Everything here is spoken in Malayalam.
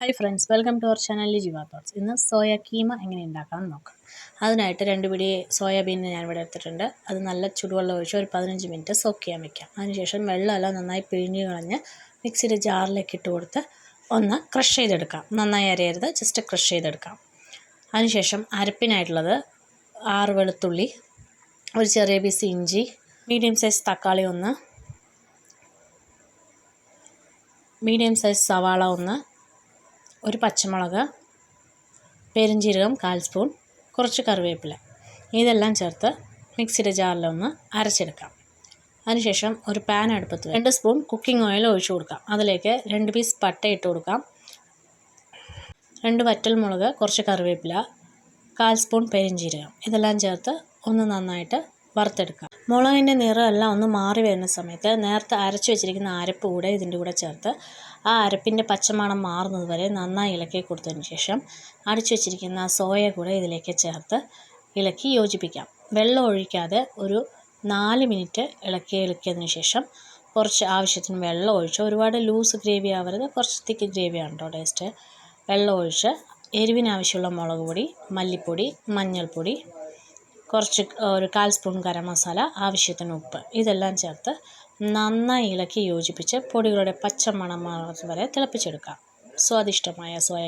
Hi friends welcome to our channel Jiva thoughts ഇന്ന് സോയ കീമ എങ്ങനെ ഉണ്ടാക്കാമെന്ന് നോക്കാം. അതിനായിട്ട് രണ്ട് പിടി സോയാബീൻ ഞാൻ ഇവിടെ എടുത്തിട്ടുണ്ട്. അത് നല്ല ചുടുവെള്ളം ഒഴിച്ച് ഒരു പതിനഞ്ച് മിനിറ്റ് സോക്ക് ചെയ്യാൻ വയ്ക്കാം അതിനുശേഷം വെള്ളമെല്ലാം നന്നായി പിഴിഞ്ഞ് കളഞ്ഞ് മിക്സിയുടെ ജാറിലേക്ക് ഇട്ട് കൊടുത്ത് ഒന്ന് ക്രഷ് ചെയ്തെടുക്കാം. നന്നായി അരയരുത് ജസ്റ്റ് ക്രഷ് ചെയ്തെടുക്കാം. അതിനുശേഷം അരപ്പിനായിട്ടുള്ളത് ആറ് വെളുത്തുള്ളി ഒരു ചെറിയ പീസ് ഇഞ്ചി മീഡിയം സൈസ് തക്കാളി ഒന്ന് മീഡിയം സൈസ് സവാള ഒന്ന് ഒരു പച്ചമുളക് പെരുംജീരകം കാൽ സ്പൂൺ കുറച്ച് കറിവേപ്പില. ഇതെല്ലാം ചേർത്ത് മിക്സിയുടെ ജാറിലൊന്ന് അരച്ചെടുക്കാം. അതിനുശേഷം ഒരു പാൻ അടുപ്പത്ത് രണ്ട് സ്പൂൺ കുക്കിംഗ് ഓയിൽ ഒഴിച്ചു കൊടുക്കാം. അതിലേക്ക് രണ്ട് പീസ് പട്ട ഇട്ട് കൊടുക്കാം. രണ്ട് വറ്റൽ മുളക് കുറച്ച് കറിവേപ്പില കാൽ സ്പൂൺ പെരിഞ്ചീരകം ഇതെല്ലാം ചേർത്ത് ഒന്ന് നന്നായിട്ട് വറുത്തെടുക്കാം. മുളകിന്റെ നിറമെല്ലാം ഒന്ന് മാറി വരുന്ന സമയത്ത് നേരത്തെ അരച്ച് വെച്ചിരിക്കുന്ന അരപ്പ് കൂടെ ഇതിന്റെ കൂടെ ചേർത്ത് ആ അരപ്പിന്റെ പച്ചമണം മാറുന്നത് വരെ നന്നായി ഇളക്കി കൊടുത്തതിന് ശേഷം അടിച്ചു വെച്ചിരിക്കുന്ന സോയ കൂടെ ഇതിലേക്ക് ചേർത്ത് ഇളക്കി യോജിപ്പിക്കാം. വെള്ളം ഒഴിക്കാതെ ഒരു നാല് മിനിറ്റ് ഇളക്കി ഇളക്കിയതിന് ശേഷം കുറച്ച് ആവശ്യത്തിന് വെള്ളം ഒഴിച്ച് ഒരുപാട് ലൂസ് ഗ്രേവി ആവരുത്. കുറച്ച് തിക്ക് ഗ്രേവിയാണ് കേട്ടോ ടേസ്റ്റ്. വെള്ളം ഒഴിച്ച് എരിവിനാവശ്യമുള്ള മുളക് പൊടി മല്ലിപ്പൊടി മഞ്ഞൾപ്പൊടി കുറച്ച് ഒരു കാൽ സ്പൂൺ ഗരം മസാല ആവശ്യത്തിന് ഉപ്പ് ഇതെല്ലാം ചേർത്ത് നന്നായി ഇളക്കി യോജിപ്പിച്ച് പൊടികളുടെ പച്ച മണം വരെ തിളപ്പിച്ചെടുക്കാം. സ്വാദിഷ്ടമായ സോയ